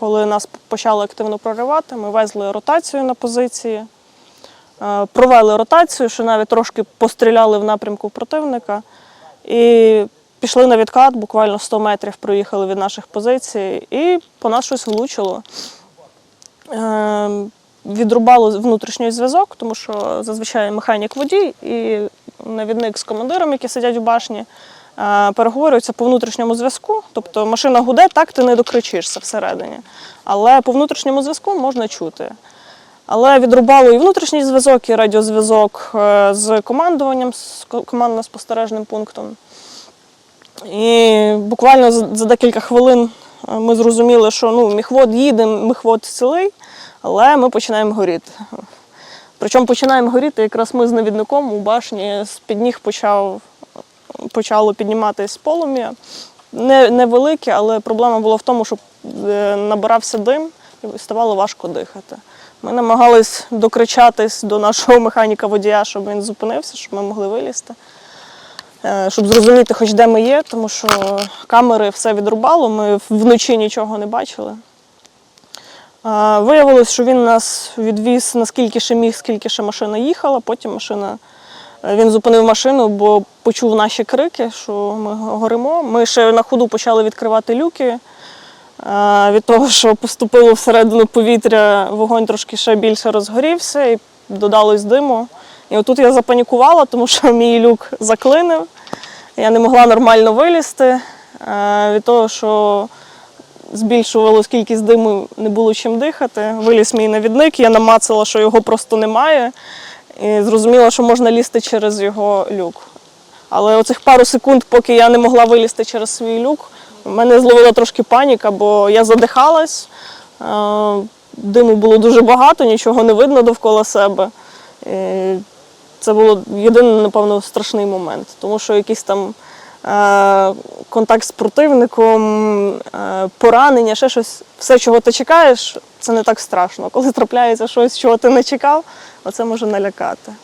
Коли нас почали активно проривати, ми везли ротацію на позиції, е, провели ротацію, що навіть трошки постріляли в напрямку противника і пішли на відкат, буквально 100 метрів проїхали від наших позицій, і по нас щось влучило. Е, Відрубало внутрішній зв'язок, тому що зазвичай механік водій і навідник з командиром, які сидять у башні, переговорюються по внутрішньому зв'язку. Тобто машина гуде, так ти не докричишся всередині. Але по внутрішньому зв'язку можна чути. Але відрубало і внутрішній зв'язок, і радіозв'язок е, з командуванням, з командно-спостережним пунктом. І буквально за, за декілька хвилин е, ми зрозуміли, що ну, міхвод їде, міхвод цілий, але ми починаємо горіти. Причому починаємо горіти якраз ми з навідником у башні з-під ніг почав, почало підніматись полум'я. Не, невелике, але проблема була в тому, що е, набирався дим і ставало важко дихати. Ми намагались докричатись до нашого механіка-водія, щоб він зупинився, щоб ми могли вилізти. Е, Щоб зрозуміти, хоч де ми є, тому що камери все відрубало, ми вночі нічого не бачили. Виявилось, що він нас відвіз наскільки ще міг, скільки ще машина їхала. Потім машина він зупинив машину, бо почув наші крики, що ми горимо. Ми ще на ходу почали відкривати люки. Е, Від того, що поступило всередину повітря, вогонь трошки ще більше розгорівся і додалось диму. І отут я запанікувала, тому що мій люк заклинив. Я не могла нормально вилізти. Е, Від того, що збільшувалась кількість диму, не було чим дихати. Виліз мій навідник, я намацала, що його просто немає. І зрозуміла, що можна лізти через його люк. Але оцих пару секунд, поки я не могла вилізти через свій люк, мене зловила трошки паніка, бо я задихалась, е, диму було дуже багато, нічого не видно довкола себе. Це було єдиний, напевно, страшний момент, тому що якийсь там е, контакт з противником, е, поранення, ще щось, все, чого ти чекаєш, це не так страшно. Коли трапляється щось, чого ти не чекав, оце може налякати.